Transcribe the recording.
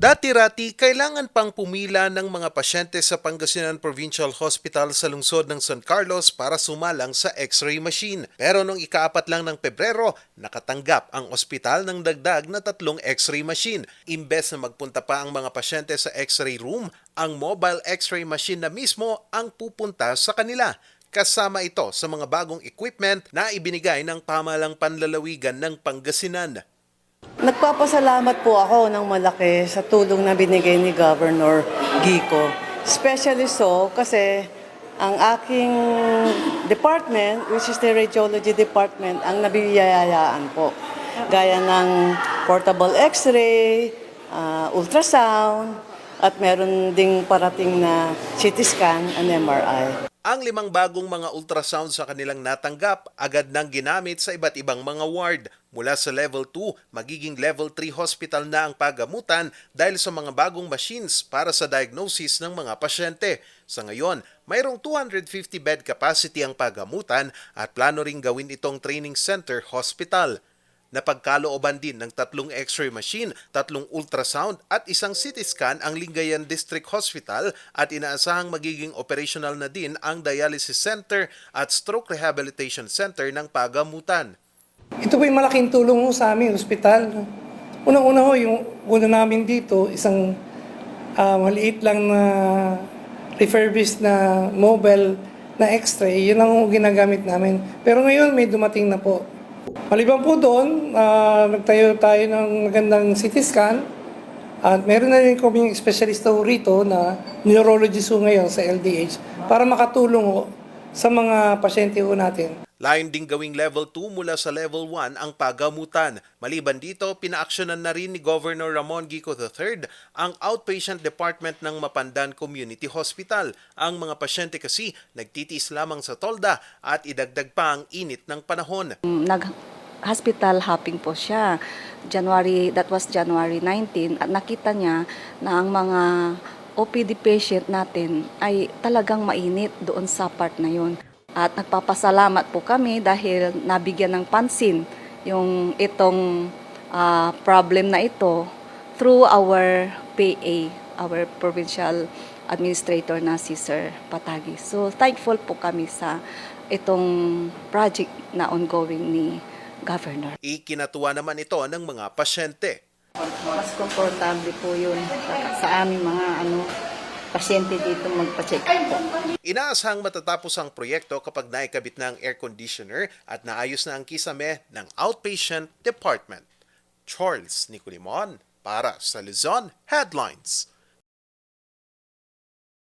Dati-rati, kailangan pang pumila ng mga pasyente sa Pangasinan Provincial Hospital sa lungsod ng San Carlos para sumalang sa x-ray machine. Pero nung ikaapat lang ng Pebrero, nakatanggap ang ospital ng dagdag na tatlong x-ray machine. Imbes na magpunta pa ang mga pasyente sa x-ray room, ang mobile x-ray machine na mismo ang pupunta sa kanila. Kasama ito sa mga bagong equipment na ibinigay ng pamalang panlalawigan ng Pangasinan. Nagpapasalamat po ako ng malaki sa tulong na binigay ni Governor Gico. Especially so kasi ang aking department, which is the radiology department, ang nabiyayayaan po. Gaya ng portable x-ray, ah, ultrasound, at meron ding parating na CT scan and MRI. Ang limang bagong mga ultrasound sa kanilang natanggap agad nang ginamit sa iba't ibang mga ward. Mula sa level 2, magiging level 3 hospital na ang pagamutan dahil sa mga bagong machines para sa diagnosis ng mga pasyente. Sa ngayon, mayroong 250 bed capacity ang pagamutan at plano ring gawin itong training center hospital. Napagkalooban din ng tatlong x-ray machine, tatlong ultrasound at isang CT scan ang Lingayen District Hospital at inaasahang magiging operational na din ang dialysis center at stroke rehabilitation center ng pagamutan. Ito po yung malaking tulong ho sa amin, ospital. Unang-una ho, yung una namin dito, isang ah, maliit lang na refurbished na mobile na x-ray, yun ang ginagamit namin. Pero ngayon may dumating na po. Maliban po doon, ah, nagtayo tayo ng magandang CT scan at meron na rin kaming specialista ho rito na neurologist ho ngayon sa LDH para makatulong sa mga pasyente ho natin. Layon ding gawing level 2 mula sa level 1 ang pagamutan. Maliban dito, pinaaksyonan na rin ni Governor Ramon Gico III ang outpatient department ng Mapandan Community Hospital. Ang mga pasyente kasi nagtitiis lamang sa tolda at idagdag pa ang init ng panahon. nag hospital hopping po siya. January, that was January 19 at nakita niya na ang mga OPD patient natin ay talagang mainit doon sa part na yun. At nagpapasalamat po kami dahil nabigyan ng pansin yung itong ah, problem na ito through our PA, our provincial administrator na si Sir Patagi. So thankful po kami sa itong project na ongoing ni Governor. Ikinatuwa naman ito ng mga pasyente. mas komportable po yun sa, sa aming mga ano pasyente dito magpa-check po. Inaasahang matatapos ang proyekto kapag naikabit na ang air conditioner at naayos na ang kisame ng outpatient department. Charles Nicolimon para sa Luzon Headlines.